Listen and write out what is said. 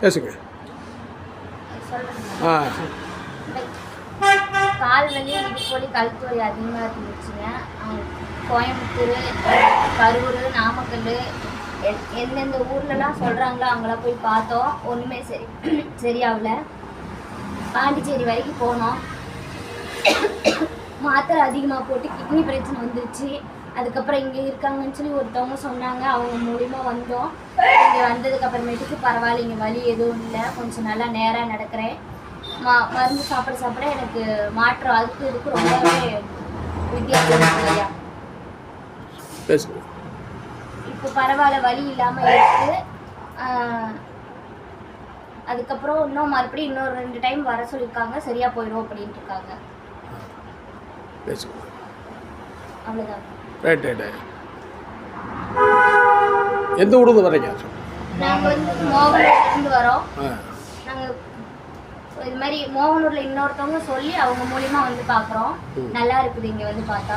பேசுங்க. சொல்கிறேன் ஆ. கால் வலி இடுப்பு வலி அதிகமாக இருந்துச்சுங்க கோயம்புத்தூர் கரூர் நாமக்கல் எந்தெந்த ஊர்லலாம் சொல்கிறாங்களோ அங்கெல்லாம் போய் பார்த்தோம். ஒன்றுமே சரி சரியாகல. பாண்டிச்சேரி வரைக்கும் போனோம். மாத்திரை அதிகமாக போட்டு கிட்னி பிரச்சனை வந்துருச்சு. அதுக்கப்புறம் இங்கே இருக்காங்கன்னு சொல்லி ஒருத்தவங்க சொன்னாங்க. அவங்க மூலிமா வந்தோம். இங்கே வந்ததுக்கு அப்புறமேட்டுக்கு பரவாயில்ல இங்கே வலி எதுவும் இல்லை. கொஞ்சம் நல்லா நேராக நடக்கிறேன். மா மருந்து சாப்பிட சாப்பிட எனக்கு மாற்றம் அதுக்கு இதுக்கு ரொம்பவே வித்தியாசம் இப்போ பரவாயில்ல வலி இல்லாமல் இருக்கு. ஆஹ், அதுக்கப்புறம் இன்னும் மறுபடியும் இன்னொரு ரெண்டு டைம் வர சொல்லியிருக்காங்க. சரியாக போயிடும் அப்படின்ட்டு இருக்காங்க. அவ்வளோதான் ரைட் ரைட் ரைட் எந்த ஊருந்து வர்றீங்க? நாங்கள் வந்து மோகனூர்லேருந்து வரோம். நாங்கள் இது மாதிரி மோகனூரில் இன்னொருத்தவங்க சொல்லி அவங்க மூலியமா வந்து பார்க்குறோம். நல்லா இருக்குது இங்கே வந்து பார்த்தா.